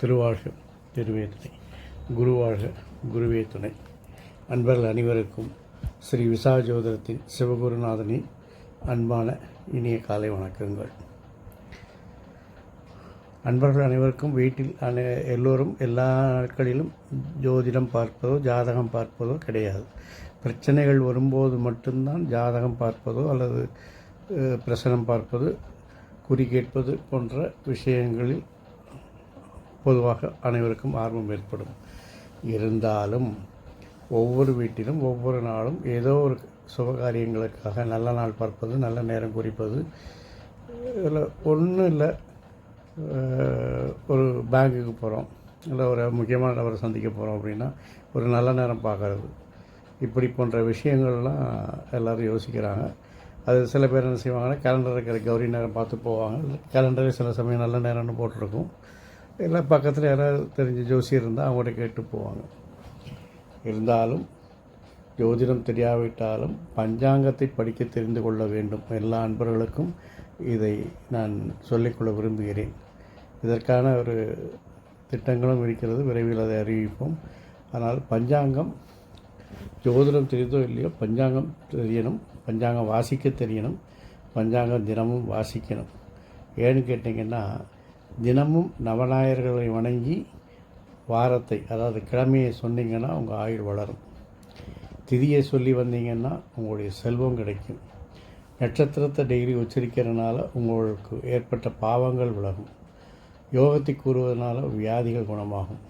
திருவாழ்க திருவே துணை. குருவாழ்க குருவே துணை. அன்பர்கள் அனைவருக்கும் ஸ்ரீ விசாஜோதரத்தின் சிவகுருநாதனின் அன்பான இனிய காலை வணக்கங்கள். அன்பர்கள் அனைவருக்கும் வீட்டில் அனை எல்லோரும் எல்லா நாட்களிலும் ஜோதிடம் பார்ப்பதோ ஜாதகம் பார்ப்பதோ கிடையாது. பிரச்சனைகள் வரும்போது மட்டும்தான் ஜாதகம் பார்ப்பதோ அல்லது பிரசனம் பார்ப்பது குறி கேட்பது போன்ற விஷயங்களில் பொதுவாக அனைவருக்கும் ஆர்வம் ஏற்படும். இருந்தாலும் ஒவ்வொரு வீட்டிலும் ஒவ்வொரு நாளும் ஏதோ ஒரு சுபகாரியங்களுக்காக நல்ல நாள் பார்ப்பது நல்ல நேரம் குறிப்பது இதில் ஒன்றும் இல்லை ஒரு பேங்க்குக்கு போகிறோம் இல்லை ஒரு முக்கியமான நபரை சந்திக்க போகிறோம் அப்படின்னா ஒரு நல்ல நேரம் பார்க்கறது. இப்படி போன்ற விஷயங்கள்லாம் எல்லோரும் யோசிக்கிறாங்க. அது சில பேர் என்ன செய்வாங்கன்னா கேலண்டர் இருக்கிற கௌரி நேரம் பார்த்து போவாங்க. கேலண்டரே சில சமயம் நல்ல நேரம்னு போட்டிருக்கும். இல்லை பக்கத்தில் யாராவது தெரிஞ்ச ஜோசி இருந்தால் அவங்கள்ட்ட கேட்டு போவாங்க. இருந்தாலும் ஜோதிடம் தெரியாவிட்டாலும் பஞ்சாங்கத்தை படிக்க தெரிந்து கொள்ள வேண்டும். எல்லா அன்பர்களுக்கும் இதை நான் சொல்லிக்கொள்ள விரும்புகிறேன். இதற்கான ஒரு திட்டங்களும் இருக்கிறது விரைவில் அதை அறிவிப்போம். ஆனால் பஞ்சாங்கம் ஜோதிடம் தெரிந்தோ இல்லையோ பஞ்சாங்கம் தெரியணும் பஞ்சாங்கம் வாசிக்க தெரியணும் பஞ்சாங்கம் தினமும் வாசிக்கணும். ஏன்னு கேட்டிங்கன்னா தினமும் நவநாயர்களை வணங்கி வாரத்தை அதாவது கிழமையை சொன்னீங்கன்னா உங்கள் ஆயுள் வளரும். திதியை சொல்லி வந்தீங்கன்னா உங்களுடைய செல்வம் கிடைக்கும். நட்சத்திரத்தை டிகிரி உச்சரிக்கிறதுனால உங்களுக்கு ஏற்பட்ட பாவங்கள் விலகும். யோகத்தை கூறுவதனால வியாதிகள் குணமாகும்.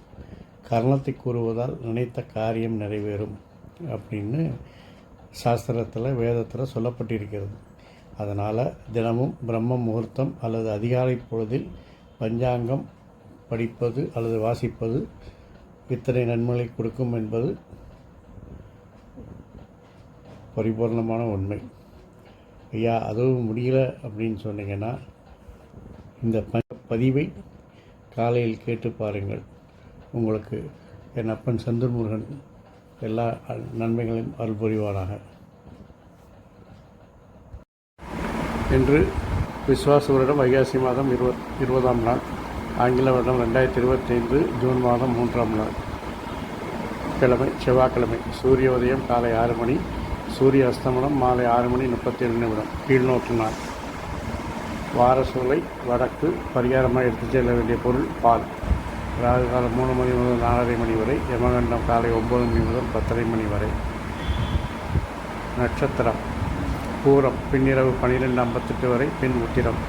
கர்ணத்தை கூறுவதால் நினைத்த காரியம் நிறைவேறும் அப்படின்னு சாஸ்திரத்தில் வேதத்தில் சொல்லப்பட்டிருக்கிறது. அதனால் தினமும் பிரம்ம முகூர்த்தம் அல்லது அதிகாலை பொழுதில் பஞ்சாங்கம் படிப்பது அல்லது வாசிப்பது இத்தனை நன்மைகளை கொடுக்கும் என்பது பரிபூர்ணமான உண்மை. ஐயா அதுவும் முடியல அப்படின்னு சொன்னீங்கன்னா இந்த ப- பதிவை காலையில் கேட்டு பாருங்கள். உங்களுக்கு என் அப்பன் செந்தூர் முருகன் எல்லா நன்மைகளையும் அருள்புரிவானாக என்று விஸ்வாச வருடம் வைகாசி மாதம் இருபத் இருபதாம் நாள். ஆங்கில வருடம் ரெண்டாயிரத்தி இருபத்தைந்து ஜூன் மாதம் மூன்றாம் நாள். கிழமை செவ்வாய்க்கிழமை சூரிய உதயம் காலை ஆறு மணி. சூரிய அஸ்தமனம் மாலை ஆறு மணி முப்பத்தி ஏழு நிமிடம். கீழ்நோக்கு நாள். வார சூலை வடக்கு பரிகாரமாக எடுத்துச் செல்ல வேண்டிய பொருள் பால். ராகு காலம் மூணு மணி முதல் நாலரை மணி வரை யமகண்டம் காலை ஒம்பது மணி முதல் பத்தரை மணி வரை. நட்சத்திரம். பூரம் பின்னிரவு பன்னிரெண்டு ஐம்பத்தெட்டு வரை பின் உத்திரம்.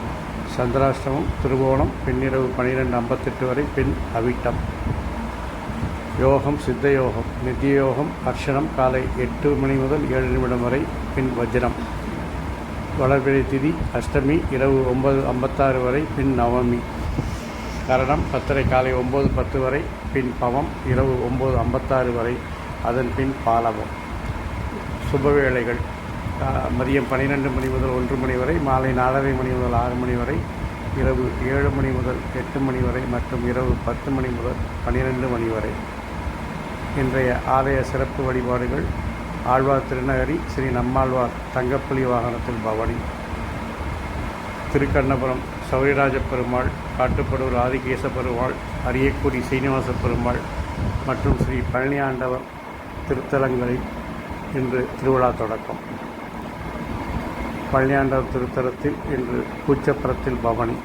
சந்திராஷ்டமம் திருவோணம் பின்னிரவு பன்னிரெண்டு ஐம்பத்தெட்டு வரை பின் அவிட்டம். யோகம் சித்த யோகம் நித்திய யோகம் காலை எட்டு மணி முதல் ஏழு நிமிடம் வரை பின் வஜ்ரம். வளர்பிறை திதி அஷ்டமி இரவு ஒன்பது ஐம்பத்தாறு வரை பின் நவமி. கரணம் பத்தரை காலை ஒம்பது பத்து வரை பின் பவம் இரவு ஒம்பது ஐம்பத்தாறு வரை அதன் பின் பாலவம். சுபவேளைகள் மதியம் பன்னிரெண்டு மணி முதல் ஒன்று மணி வரை மாலை நாலரை மணி முதல் ஆறு மணி வரை இரவு ஏழு மணி முதல் எட்டு மணி வரை மற்றும் இரவு பத்து மணி முதல் பன்னிரெண்டு மணி வரை. இன்றைய ஆலய சிறப்பு வழிபாடுகள் ஆழ்வார் திருநகரி ஸ்ரீ நம்மாழ்வார் தங்கப்புலி வாகனத்தில் பவனி. திருக்கண்ணபுரம் சௌரியராஜ பெருமாள் காட்டுப்படூர் ஆதிகேச பெருமாள் அரியக்குடி சீனிவாச பெருமாள் மற்றும் ஸ்ரீ பழனி ஆண்டவர் திருத்தலங்களில் இன்று திருவிழா தொடக்கம். பழனியாண்டவர் திருத்தலத்தில் இன்று கூச்சப்புறத்தில் பவனி.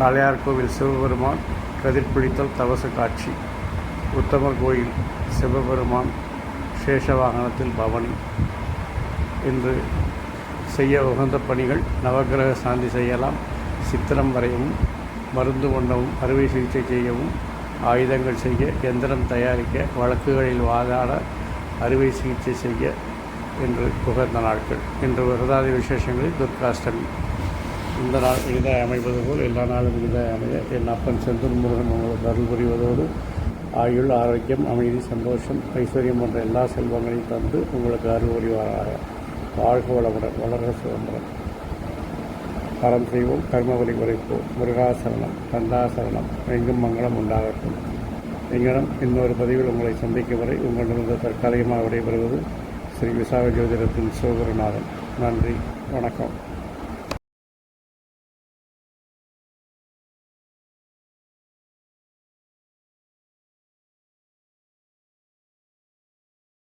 காளையார் கோவில் சிவபெருமான் கதிர்பிடித்தல் தவசு காட்சி. உத்தமர் கோயில் சிவபெருமான் சேஷவாகனத்தில் பவனி. என்று செய்ய உகந்த பணிகள் நவக்கிரக சாந்தி செய்யலாம். சித்திரம் வரையவும் மருந்து கொண்டவும் அறுவை சிகிச்சை செய்யவும் ஆயுதங்கள் செய்ய எந்திரம் தயாரிக்க வழக்குகளில் வாதாட அறுவை சிகிச்சை செய்ய என்று உகந்த நாட்கள். இன்று விரதாதி விசேஷங்களில் துர்காஷ்டமி. இந்த நாள் இனிதாய் அமைவது போல் எல்லா நாளும் இனிதாய் அமைய என் அப்பன் செந்தூர் முருகன் உங்களுக்கு அருள் புரிவதோடு ஆயுள் ஆரோக்கியம் அமைதி சந்தோஷம் ஐஸ்வர்யம் போன்ற எல்லா செல்வங்களையும் தந்து உங்களுக்கு அருள் புரிவாராக. வாழ்க வளமுடன் வளர்க சுதந்திரம். பரம் செய்வோம் கர்மவழி குறைப்போம் முருகாசரணம் கந்தாசரணம் எங்கும் மங்களம் உண்டாகட்டும். எங்கனம் இன்னொரு பதிவில் உங்களை சந்திக்கும் வரை உங்களிடமிருந்து தற்காலிகமாக விடைபெறுவது ஸ்ரீ விசாக ஜோதிடத்தின் சோகுருநாதன். நன்றி வணக்கம்.